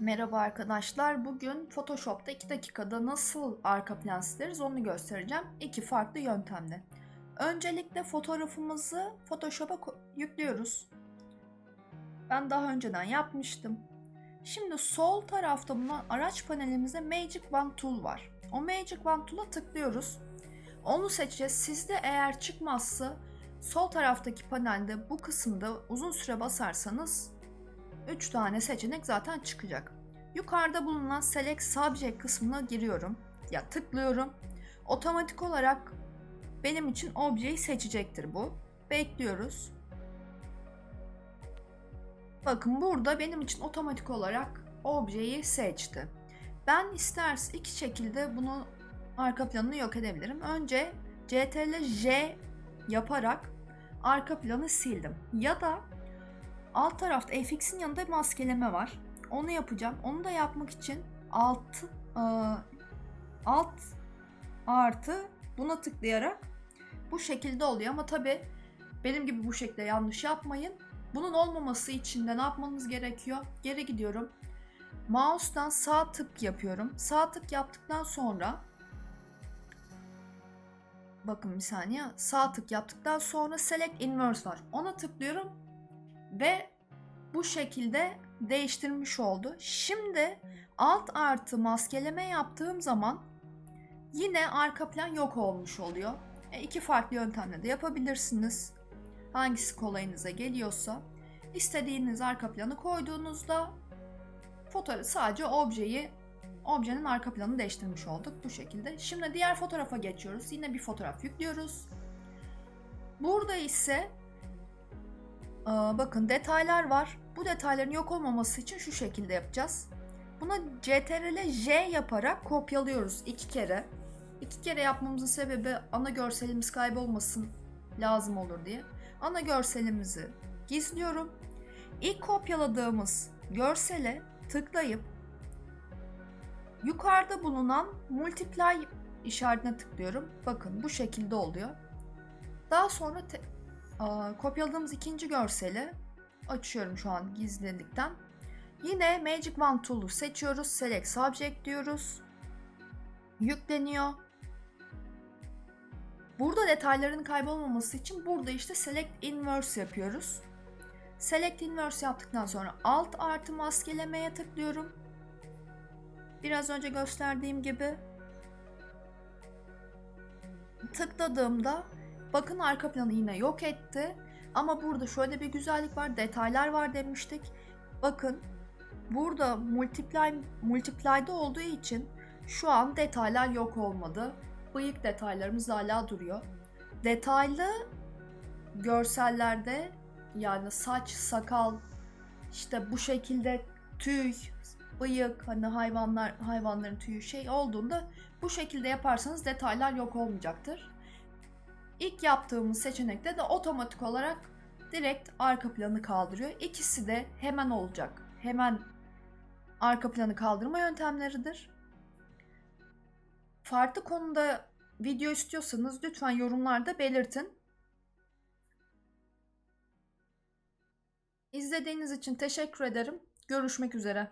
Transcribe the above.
Merhaba arkadaşlar. Bugün Photoshop'ta 2 dakikada nasıl arka plan sileriz onu göstereceğim. İki farklı yöntemle. Öncelikle fotoğrafımızı Photoshop'a yüklüyoruz. Ben daha önceden yapmıştım. Şimdi sol tarafta bulunan araç panelimizde Magic Wand Tool var. O Magic Wand Tool'a tıklıyoruz. Onu seçeceğiz. Sizde eğer çıkmazsa sol taraftaki panelde bu kısımda uzun süre basarsanız 3 tane seçenek zaten çıkacak. Yukarıda bulunan Select Subject kısmına giriyorum. Ya tıklıyorum. Otomatik olarak benim için objeyi seçecektir bu. Bekliyoruz. Bakın burada benim için otomatik olarak objeyi seçti. Ben isterse iki şekilde bunu arka planını yok edebilirim. Önce CTRL J yaparak arka planı sildim. Ya da Alt tarafta FX'in yanında bir maskeleme var. Onu yapacağım. Onu da yapmak için alt e, alt artı buna tıklayarak bu şekilde oluyor ama tabi benim gibi bu şekilde yanlış yapmayın. Bunun olmaması için de ne yapmanız gerekiyor? Geri gidiyorum. Mouse'dan sağ tık yapıyorum. Sağ tık yaptıktan sonra bakın bir saniye sağ tık yaptıktan sonra select inverse var. Ona tıklıyorum ve bu şekilde değiştirmiş oldu. Şimdi alt artı maskeleme yaptığım zaman yine arka plan yok olmuş oluyor. E, iki farklı yöntemle de yapabilirsiniz. Hangisi kolayınıza geliyorsa. istediğiniz arka planı koyduğunuzda fotoğrafı sadece objeyi objenin arka planını değiştirmiş olduk bu şekilde. Şimdi diğer fotoğrafa geçiyoruz. Yine bir fotoğraf yüklüyoruz. Burada ise bakın detaylar var. Bu detayların yok olmaması için şu şekilde yapacağız. Buna CTRL J yaparak kopyalıyoruz iki kere. İki kere yapmamızın sebebi ana görselimiz kaybolmasın lazım olur diye. Ana görselimizi gizliyorum. İlk kopyaladığımız görsele tıklayıp yukarıda bulunan multiply işaretine tıklıyorum. Bakın bu şekilde oluyor. Daha sonra kopyaladığımız ikinci görseli açıyorum şu an gizlilikten. Yine Magic Wand Tool'u seçiyoruz. Select Subject diyoruz. Yükleniyor. Burada detayların kaybolmaması için burada işte Select Inverse yapıyoruz. Select Inverse yaptıktan sonra Alt artı maskelemeye tıklıyorum. Biraz önce gösterdiğim gibi tıkladığımda Bakın arka planı yine yok etti. Ama burada şöyle bir güzellik var. Detaylar var demiştik. Bakın burada multiply multiply'da olduğu için şu an detaylar yok olmadı. Bıyık detaylarımız hala duruyor. Detaylı görsellerde yani saç, sakal, işte bu şekilde tüy, bıyık, hani hayvanlar hayvanların tüyü şey olduğunda bu şekilde yaparsanız detaylar yok olmayacaktır. İlk yaptığımız seçenekte de otomatik olarak direkt arka planı kaldırıyor. İkisi de hemen olacak. Hemen arka planı kaldırma yöntemleridir. Farklı konuda video istiyorsanız lütfen yorumlarda belirtin. İzlediğiniz için teşekkür ederim. Görüşmek üzere.